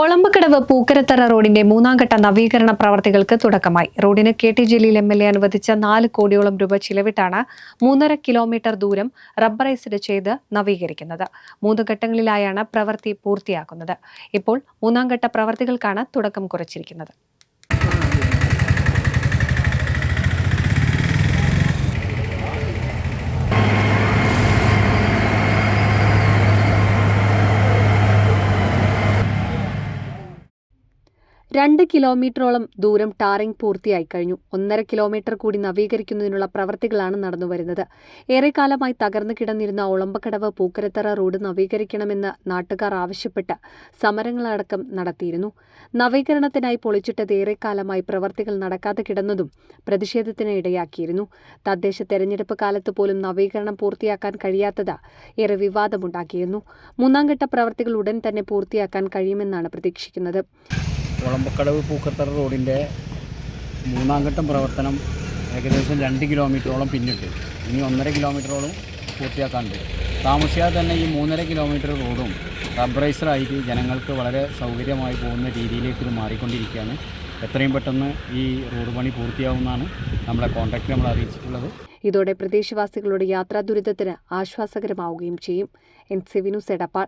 ഒളമ്പക്കടവ് പൂക്കരത്തറ റോഡിന്റെ മൂന്നാം ഘട്ട നവീകരണ പ്രവർത്തികൾക്ക് തുടക്കമായി. റോഡിന് K T Jaleel M L A അനുവദിച്ച നാല് കോടിയോളം രൂപ ചിലവിട്ടാണ് മൂന്നര കിലോമീറ്റർ ദൂരം റബ്ബറൈസ്ഡ് ചെയ്ത് നവീകരിക്കുന്നത്. മൂന്ന് ഘട്ടങ്ങളിലായാണ് പ്രവൃത്തി പൂർത്തിയാക്കുന്നത്. ഇപ്പോൾ മൂന്നാം ഘട്ട പ്രവർത്തികൾക്കാണ് തുടക്കം കുറിച്ചിരിക്കുന്നത്. രണ്ട് കിലോമീറ്ററോളം ദൂരം ടാറിംഗ് പൂർത്തിയായി കഴിഞ്ഞു. ഒന്നര കിലോമീറ്റർ കൂടി നവീകരിക്കുന്നതിനുള്ള പ്രവർത്തികളാണ് നടന്നുവരുന്നത്. ഏറെക്കാലമായി തകർന്നു കിടന്നിരുന്ന ഒളമ്പക്കടവ് പൂക്കരത്തറ റോഡ് നവീകരിക്കണമെന്ന് നാട്ടുകാർ ആവശ്യപ്പെട്ട് സമരങ്ങളടക്കം നടത്തിയിരുന്നു. നവീകരണത്തിനായി പൊളിച്ചിട്ടത് ഏറെക്കാലമായി പ്രവൃത്തികൾ നടക്കാതെ കിടന്നതും പ്രതിഷേധത്തിന് ഇടയാക്കിയിരുന്നു. തദ്ദേശ തെരഞ്ഞെടുപ്പ് കാലത്ത് പോലും നവീകരണം പൂർത്തിയാക്കാൻ കഴിയാത്തത് ഏറെ വിവാദമുണ്ടാക്കിയിരുന്നു. മൂന്നാംഘട്ട പ്രവർത്തികൾ ഉടൻ തന്നെ പൂർത്തിയാക്കാൻ കഴിയുമെന്നാണ് പ്രതീക്ഷിക്കുന്നത്. കുളമ്പക്കടവ് പൂക്കത്തറ റോഡിന്റെ മൂന്നാം ഘട്ടം പ്രവർത്തനം ഏകദേശം രണ്ട് കിലോമീറ്ററോളം പിന്നിട്ട്. ഇനി ഒന്നര കിലോമീറ്ററോളം പൂർത്തിയാക്കാണ്ട് താമസിയാതെ തന്നെ ഈ മൂന്നര കിലോമീറ്റർ റോഡും റബ്ബറൈസറായിട്ട് ജനങ്ങൾക്ക് വളരെ സൗകര്യമായി പോകുന്ന രീതിയിലേക്ക് ഇത് മാറിക്കൊണ്ടിരിക്കുകയാണ്. എത്രയും പെട്ടെന്ന് ഈ റോഡ് പണി പൂർത്തിയാവുമെന്നാണ് നമ്മളെ കോൺട്രാക്ട് നമ്മൾ അറിയിച്ചിട്ടുള്ളത്. ഇതോടെ പ്രദേശവാസികളുടെ യാത്രാ ദുരിതത്തിന് ആശ്വാസകരമാവുകയും ചെയ്യും. N C Vinu സെടപ്പാൾ